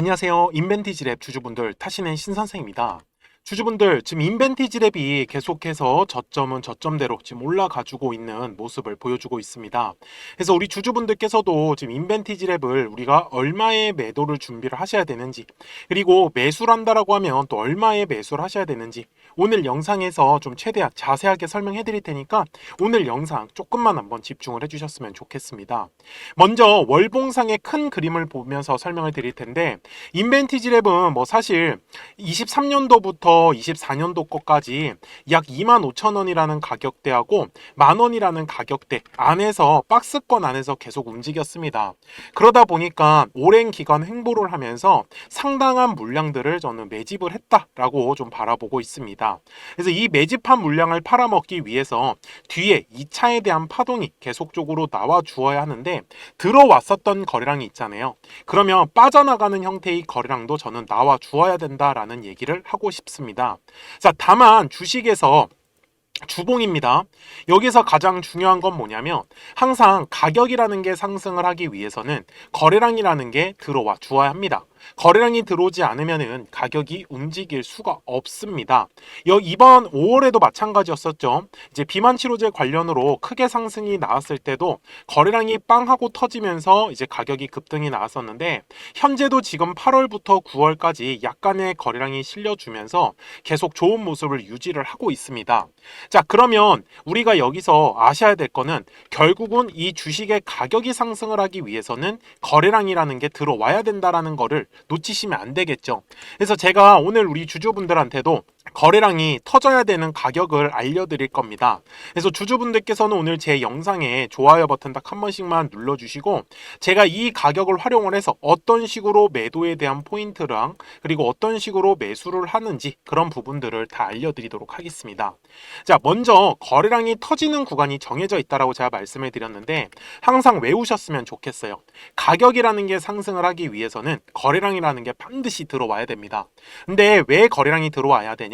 안녕하세요. 인벤티지랩 주주분들 타시는 신선생입니다. 주주분들 지금 인벤티지랩이 계속해서 저점은 저점대로 지금 올라가지고 있는 모습을 보여주고 있습니다. 그래서 우리 주주분들께서도 지금 인벤티지랩을 우리가 얼마의 매도를 준비를 하셔야 되는지 그리고 매수를 한다라고 하면 또 얼마의 매수를 하셔야 되는지 오늘 영상에서 좀 최대한 자세하게 설명해 드릴 테니까 오늘 영상 조금만 한번 집중을 해주셨으면 좋겠습니다. 먼저 월봉상의 큰 그림을 보면서 설명을 드릴 텐데 인벤티지 랩은 뭐 사실 23년도부터 24년도 거까지 약 2만 5천 원이라는 가격대하고 만 원이라는 가격대 안에서 박스권 안에서 계속 움직였습니다. 그러다 보니까 오랜 기간 횡보를 하면서 상당한 물량들을 저는 매집을 했다라고 좀 바라보고 있습니다. 그래서 이 매집한 물량을 팔아먹기 위해서 뒤에 2차에 대한 파동이 계속적으로 나와 주어야 하는데 들어왔었던 거래량이 있잖아요. 그러면 빠져나가는 형태의 거래량도 저는 나와 주어야 된다라는 얘기를 하고 싶습니다. 자, 다만 주식에서 주봉입니다. 여기서 가장 중요한 건 뭐냐면 항상 가격이라는 게 상승을 하기 위해서는 거래량이라는 게 들어와 주어야 합니다. 거래량이 들어오지 않으면은 가격이 움직일 수가 없습니다. 여 이번 5월에도 마찬가지였었죠. 이제 비만 치료제 관련으로 크게 상승이 나왔을 때도 거래량이 빵 하고 터지면서 이제 가격이 급등이 나왔었는데 현재도 지금 8월부터 9월까지 약간의 거래량이 실려주면서 계속 좋은 모습을 유지를 하고 있습니다. 자, 그러면 우리가 여기서 아셔야 될 거는 결국은 이 주식의 가격이 상승을 하기 위해서는 거래량이라는 게 들어와야 된다라는 거를 놓치시면 안 되겠죠. 그래서 제가 오늘 우리 주주분들한테도 거래량이 터져야 되는 가격을 알려드릴 겁니다. 그래서 주주분들께서는 오늘 제 영상에 좋아요 버튼 딱 한 번씩만 눌러주시고 제가 이 가격을 활용을 해서 어떤 식으로 매도에 대한 포인트랑 그리고 어떤 식으로 매수를 하는지 그런 부분들을 다 알려드리도록 하겠습니다. 자, 먼저 거래량이 터지는 구간이 정해져 있다라고 제가 말씀을 드렸는데 항상 외우셨으면 좋겠어요. 가격이라는 게 상승을 하기 위해서는 거래량이라는 게 반드시 들어와야 됩니다. 근데 왜 거래량이 들어와야 되냐?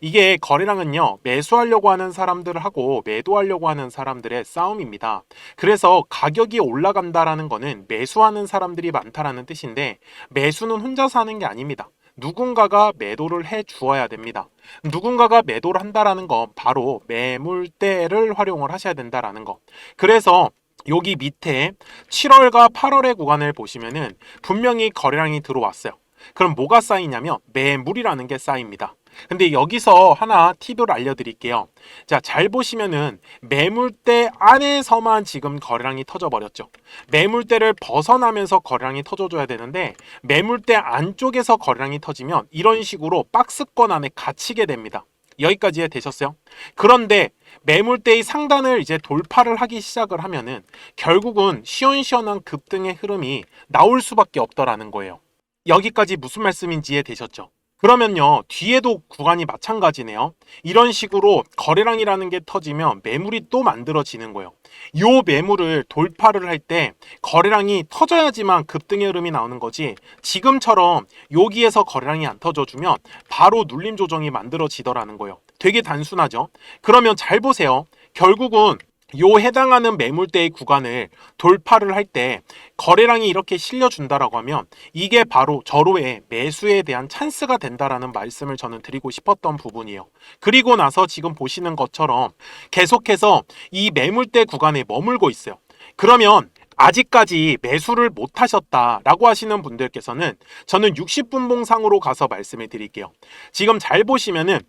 이게 거래량은요, 매수하려고 하는 사람들하고 매도하려고 하는 사람들의 싸움입니다. 그래서 가격이 올라간다라는 거는 매수하는 사람들이 많다라는 뜻인데 매수는 혼자서 하는 게 아닙니다. 누군가가 매도를 해 주어야 됩니다. 누군가가 매도를 한다라는 건 바로 매물대를 활용을 하셔야 된다라는 거. 그래서 여기 밑에 7월과 8월의 구간을 보시면은 분명히 거래량이 들어왔어요. 그럼 뭐가 쌓이냐면 매물이라는 게 쌓입니다. 근데 여기서 하나 팁을 알려드릴게요. 자, 잘 보시면은 매물대 안에서만 지금 거래량이 터져버렸죠. 매물대를 벗어나면서 거래량이 터져줘야 되는데 매물대 안쪽에서 거래량이 터지면 이런 식으로 박스권 안에 갇히게 됩니다. 여기까지 되셨어요? 그런데 매물대의 상단을 이제 돌파를 하기 시작을 하면은 결국은 시원시원한 급등의 흐름이 나올 수밖에 없더라는 거예요. 여기까지 무슨 말씀인지 이해되셨죠? 그러면요 뒤에도 구간이 마찬가지네요. 이런 식으로 거래량이라는 게 터지면 매물이 또 만들어지는 거예요. 요 매물을 돌파를 할 때 거래량이 터져야지만 급등의 흐름이 나오는 거지 지금처럼 여기에서 거래량이 안 터져주면 바로 눌림 조정이 만들어지더라는 거예요. 되게 단순하죠? 그러면 잘 보세요. 결국은 요 해당하는 매물대의 구간을 돌파를 할 때 거래량이 이렇게 실려준다라고 하면 이게 바로 절호의 매수에 대한 찬스가 된다라는 말씀을 저는 드리고 싶었던 부분이에요. 그리고 나서 지금 보시는 것처럼 계속해서 이 매물대 구간에 머물고 있어요. 그러면 아직까지 매수를 못 하셨다라고 하시는 분들께서는 저는 60분 봉상으로 가서 말씀을 드릴게요. 지금 잘 보시면은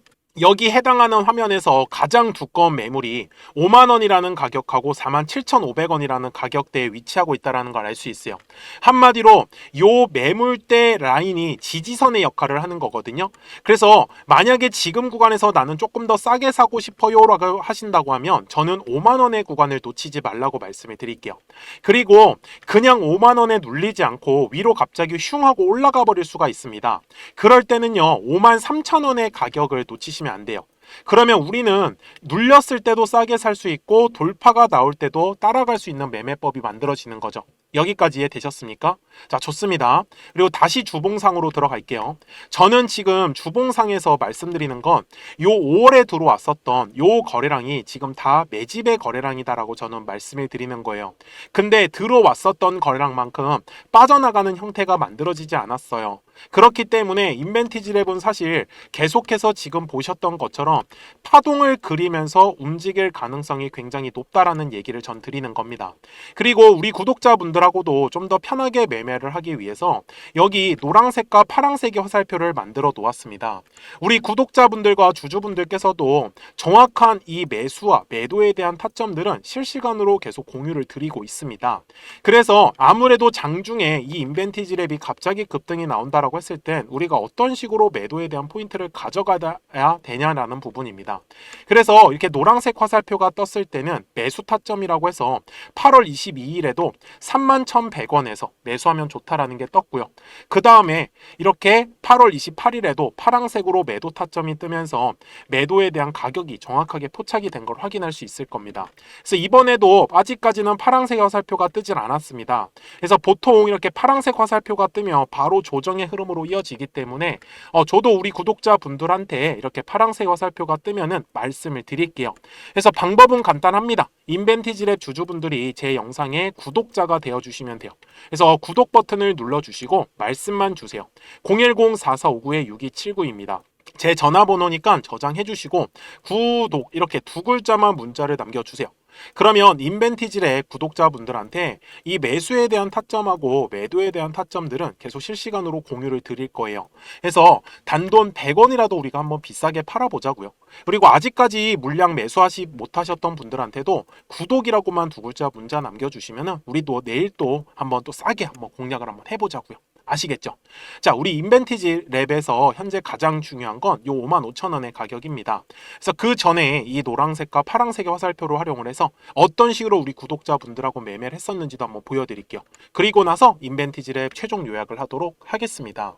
여기 해당하는 화면에서 가장 두꺼운 매물이 5만 원이라는 가격하고 4만 7,500원이라는 가격대에 위치하고 있다는 걸 알 수 있어요. 한마디로 요 매물대 라인이 지지선의 역할을 하는 거거든요. 그래서 만약에 지금 구간에서 나는 조금 더 싸게 사고 싶어요 라고 하신다고 하면 저는 5만 원의 구간을 놓치지 말라고 말씀을 드릴게요. 그리고 그냥 5만 원에 눌리지 않고 위로 갑자기 슝 하고 올라가 버릴 수가 있습니다. 그럴 때는요. 5만 3천 원의 가격을 놓치시면 안 돼요. 그러면 우리는 눌렸을 때도 싸게 살 수 있고 돌파가 나올 때도 따라갈 수 있는 매매법이 만들어지는 거죠. 여기까지 이해되셨습니까? 자, 좋습니다. 그리고 다시 주봉상으로 들어갈게요. 저는 지금 주봉상에서 말씀드리는 건 요 5월에 들어왔었던 요 거래량이 지금 다 매집의 거래량이다라고 저는 말씀을 드리는 거예요. 근데 들어왔었던 거래량만큼 빠져나가는 형태가 만들어지지 않았어요. 그렇기 때문에 인벤티지랩은 사실 계속해서 지금 보셨던 것처럼 파동을 그리면서 움직일 가능성이 굉장히 높다라는 얘기를 전 드리는 겁니다. 그리고 우리 구독자분들 하고도 좀 더 편하게 매매를 하기 위해서 여기 노란색과 파란색의 화살표를 만들어 놓았습니다. 우리 구독자분들과 주주분들께서도 정확한 이 매수와 매도에 대한 타점들은 실시간으로 계속 공유를 드리고 있습니다. 그래서 아무래도 장중에 이 인벤티지 랩이 갑자기 급등이 나온다라고 했을 땐 우리가 어떤 식으로 매도에 대한 포인트를 가져가야 되냐라는 부분입니다. 그래서 이렇게 노란색 화살표가 떴을 때는 매수 타점이라고 해서 8월 22일에도 31,100원에서 매수하면 좋다라는 게 떴고요. 그 다음에 이렇게 8월 28일에도 파란색으로 매도 타점이 뜨면서 매도에 대한 가격이 정확하게 포착이 된 걸 확인할 수 있을 겁니다. 그래서 이번에도 아직까지는 파란색 화살표가 뜨질 않았습니다. 그래서 보통 이렇게 파란색 화살표가 뜨면 바로 조정의 흐름으로 이어지기 때문에 어, 저도 우리 구독자분들한테 이렇게 파란색 화살표가 뜨면은 말씀을 드릴게요. 그래서 방법은 간단합니다. 인벤티지랩 주주분들이 제 영상의 구독자가 되어 주시면 돼요. 그래서 구독 버튼을 눌러 주시고 말씀만 주세요. 010-4459-6279입니다. 제 전화번호니까 저장해 주시고 구독 이렇게 두 글자만 문자를 남겨 주세요. 그러면 인벤티지랩 구독자분들한테 이 매수에 대한 타점하고 매도에 대한 타점들은 계속 실시간으로 공유를 드릴 거예요. 그래서 단돈 100원이라도 우리가 한번 비싸게 팔아보자고요. 그리고 아직까지 물량 매수하시 못하셨던 분들한테도 구독이라고만 두 글자 문자 남겨주시면 우리도 내일 또 한번 또 싸게 한번 공략을 한번 해보자고요. 아시겠죠? 자, 우리 인벤티지 랩에서 현재 가장 중요한 건 요 55,000원의 가격입니다. 그래서 그 전에 이 노란색과 파란색의 화살표를 활용을 해서 어떤 식으로 우리 구독자분들하고 매매를 했었는지도 한번 보여드릴게요. 그리고 나서 인벤티지 랩 최종 요약을 하도록 하겠습니다.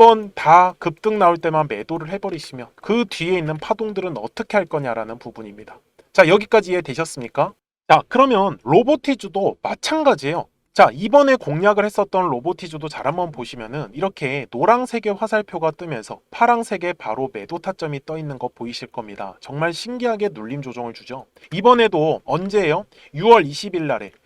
다 급등 나올 때만 매도를 해버리시면 그 뒤에 있는 파동들은 어떻게 할 거냐라는 부분입니다. 자 여기까지 이해되셨습니까? 자 그러면 로보티즈도 마찬가지예요. 자, 이번에 공략을 했었던 로보티즈도 잘 한번 보시면은 이렇게 노란색의 화살표가 뜨면서 파랑색의 바로 매도 타점이 떠 있는 거 보이실 겁니다. 정말 신기하게 눌림 조정을 주죠. 이번에도 언제예요? 6월 20일 날에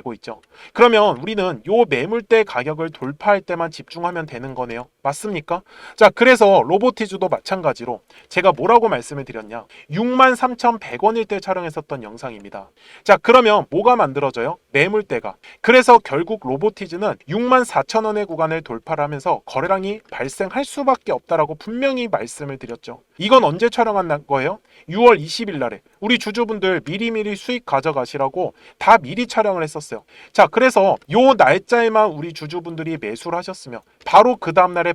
고 있죠. 그러면 우리는 요 매물대 가격을 돌파할 때만 집중하면 되는 거네요. 맞습니까? 자, 그래서 로보티즈도 마찬가지로 제가 뭐라고 말씀을 드렸냐? 63,100원일 때 촬영했었던 영상입니다. 자, 그러면 뭐가 만들어져요? 매물대가. 그래서 결국 로보티즈는 64,000원의 구간을 돌파를 하면서 거래량이 발생할 수밖에 없다라고 분명히 말씀을 드렸죠. 이건 언제 촬영한 거예요? 6월 20일 날에 우리 주주분들 미리미리 수익 가져가시라고 다 미리 촬영을 했었어요. 자, 그래서 요 날짜에만 우리 주주분들이 매수를 하셨으면 바로 그 다음 날에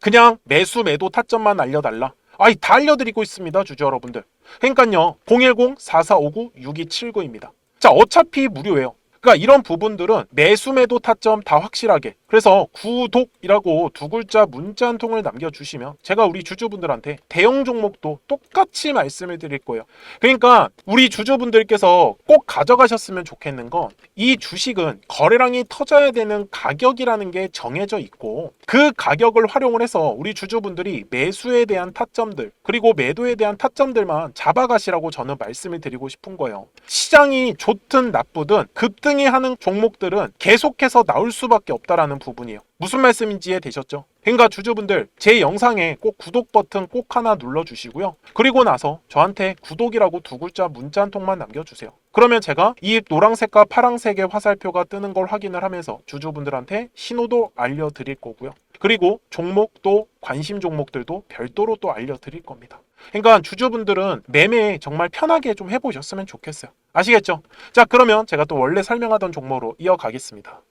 그냥 매수 매도 타점만 알려달라. 아이 다 알려드리고 있습니다 주주 여러분들. 그러니까요 010-4459-6279입니다. 자 어차피 무료예요. 그러니까 이런 부분들은 매수 매도 타점 다 확실하게 그래서 구독이라고 두 글자 문자 한 통을 남겨주시면 제가 우리 주주분들한테 대형 종목도 똑같이 말씀을 드릴 거예요. 그러니까 우리 주주분들께서 꼭 가져가셨으면 좋겠는 건 이 주식은 거래량이 터져야 되는 가격이라는 게 정해져 있고 그 가격을 활용을 해서 우리 주주분들이 매수에 대한 타점들 그리고 매도에 대한 타점들만 잡아가시라고 저는 말씀을 드리고 싶은 거예요. 시장이 좋든 나쁘든 급등이 하는 종목들은 계속해서 나올 수밖에 없다라는 부분이에요. 무슨 말씀인지 이해되셨죠? 그러니까 주주분들 제 영상에 꼭 구독 버튼 꼭 하나 눌러주시고요. 그리고 나서 저한테 구독이라고 두 글자 문자 한 통만 남겨주세요. 그러면 제가 이 노란색과 파란색의 화살표가 뜨는 걸 확인을 하면서 주주분들한테 신호도 알려드릴 거고요. 그리고 종목도 관심 종목들도 별도로 또 알려드릴 겁니다. 그러니까 주주분들은 매매 정말 편하게 좀 해보셨으면 좋겠어요. 아시겠죠? 자, 그러면 제가 또 원래 설명하던 종목으로 이어가겠습니다.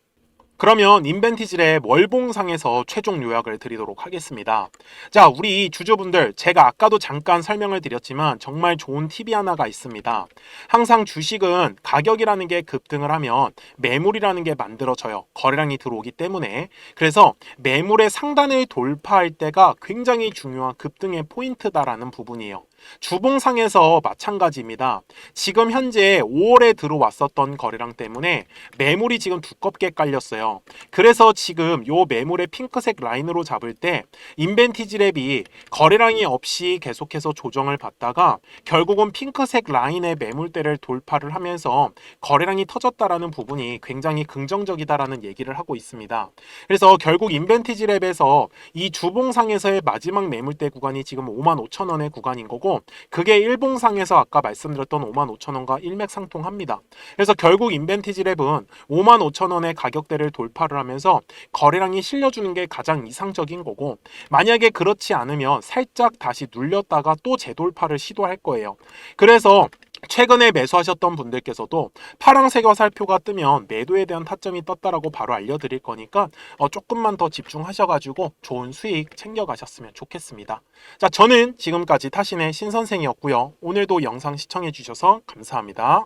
그러면 인벤티지의 월봉상에서 최종 요약을 드리도록 하겠습니다. 자, 우리 주주분들 제가 아까도 잠깐 설명을 드렸지만 정말 좋은 팁이 하나가 있습니다. 항상 주식은 가격이라는 게 급등을 하면 매물이라는 게 만들어져요. 거래량이 들어오기 때문에. 그래서 매물의 상단을 돌파할 때가 굉장히 중요한 급등의 포인트다라는 부분이에요. 주봉상에서 마찬가지입니다. 지금 현재 5월에 들어왔었던 거래량 때문에 매물이 지금 두껍게 깔렸어요. 그래서 지금 요 매물의 핑크색 라인으로 잡을 때 인벤티지랩이 거래량이 없이 계속해서 조정을 받다가 결국은 핑크색 라인의 매물대를 돌파를 하면서 거래량이 터졌다라는 부분이 굉장히 긍정적이다라는 얘기를 하고 있습니다. 그래서 결국 인벤티지랩에서 이 주봉상에서의 마지막 매물대 구간이 지금 5만 5천 원의 구간인 거고 그게 일봉상에서 아까 말씀드렸던 5만 5천 원과 일맥상통합니다. 그래서 결국 인벤티지랩은 5만 5천 원의 가격대를 돌파를 하면서 거래량이 실려주는 게 가장 이상적인 거고 만약에 그렇지 않으면 살짝 다시 눌렸다가 또 재돌파를 시도할 거예요. 그래서 최근에 매수하셨던 분들께서도 파란색 화살표가 뜨면 매도에 대한 타점이 떴다라고 바로 알려드릴 거니까 어, 조금만 더 집중하셔가지고 좋은 수익 챙겨가셨으면 좋겠습니다. 자, 저는 지금까지 타신의 신선생이었고요. 오늘도 영상 시청해주셔서 감사합니다.